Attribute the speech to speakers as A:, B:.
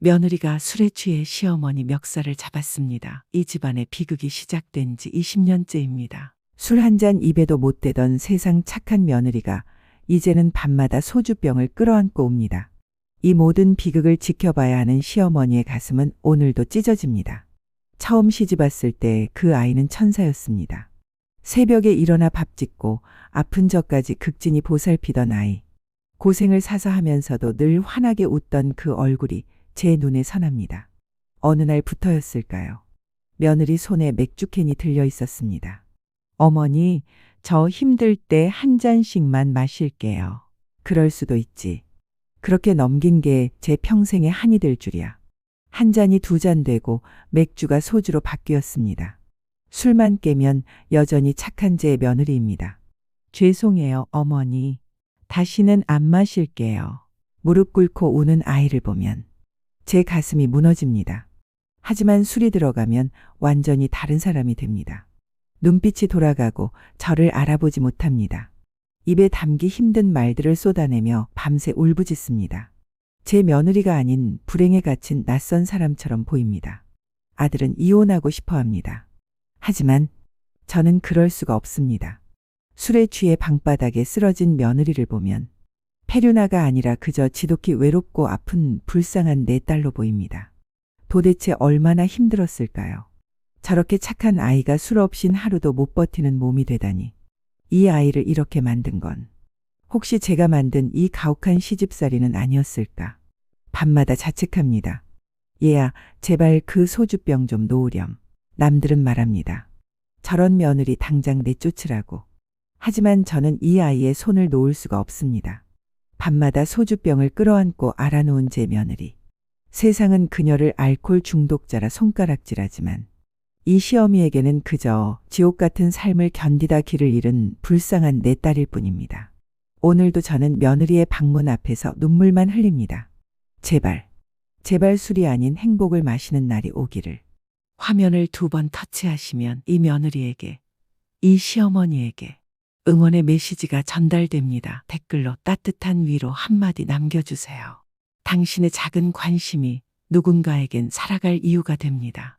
A: 며느리가 술에 취해 시어머니 멱살을 잡았습니다. 이 집안의 비극이 시작된 지 20년째입니다. 술 한 잔 입에도 못 대던 세상 착한 며느리가 이제는 밤마다 소주병을 끌어안고 옵니다. 이 모든 비극을 지켜봐야 하는 시어머니의 가슴은 오늘도 찢어집니다. 처음 시집 왔을 때 그 아이는 천사였습니다. 새벽에 일어나 밥 짓고 아픈 저까지 극진히 보살피던 아이. 고생을 사서 하면서도 늘 환하게 웃던 그 얼굴이 제 눈에 선합니다. 어느 날부터였을까요? 며느리 손에 맥주캔이 들려 있었습니다. 어머니, 저 힘들 때 한 잔씩만 마실게요. 그럴 수도 있지. 그렇게 넘긴 게 제 평생의 한이 될 줄이야. 한 잔이 두 잔 되고 맥주가 소주로 바뀌었습니다. 술만 깨면 여전히 착한 제 며느리입니다. 죄송해요, 어머니. 다시는 안 마실게요. 무릎 꿇고 우는 아이를 보면 제 가슴이 무너집니다. 하지만 술이 들어가면 완전히 다른 사람이 됩니다. 눈빛이 돌아가고 저를 알아보지 못합니다. 입에 담기 힘든 말들을 쏟아내며 밤새 울부짖습니다. 제 며느리가 아닌 불행에 갇힌 낯선 사람처럼 보입니다. 아들은 이혼하고 싶어 합니다. 하지만 저는 그럴 수가 없습니다. 술에 취해 방바닥에 쓰러진 며느리를 보면 페류나가 아니라 그저 지독히 외롭고 아픈 불쌍한 내 딸로 보입니다. 도대체 얼마나 힘들었을까요? 저렇게 착한 아이가 술 없인 하루도 못 버티는 몸이 되다니. 이 아이를 이렇게 만든 건 혹시 제가 만든 이 가혹한 시집살이는 아니었을까? 밤마다 자책합니다. 얘야, 제발 그 소주병 좀 놓으렴. 남들은 말합니다. 저런 며느리 당장 내쫓으라고. 하지만 저는 이 아이의 손을 놓을 수가 없습니다. 밤마다 소주병을 끌어안고 알아놓은 제 며느리. 세상은 그녀를 알코올 중독자라 손가락질하지만 이 시어미에게는 그저 지옥 같은 삶을 견디다 길을 잃은 불쌍한 내 딸일 뿐입니다. 오늘도 저는 며느리의 방문 앞에서 눈물만 흘립니다. 제발, 제발 술이 아닌 행복을 마시는 날이 오기를. 화면을 두 번 터치하시면 이 며느리에게, 이 시어머니에게 응원의 메시지가 전달됩니다. 댓글로 따뜻한 위로 한마디 남겨주세요. 당신의 작은 관심이 누군가에겐 살아갈 이유가 됩니다.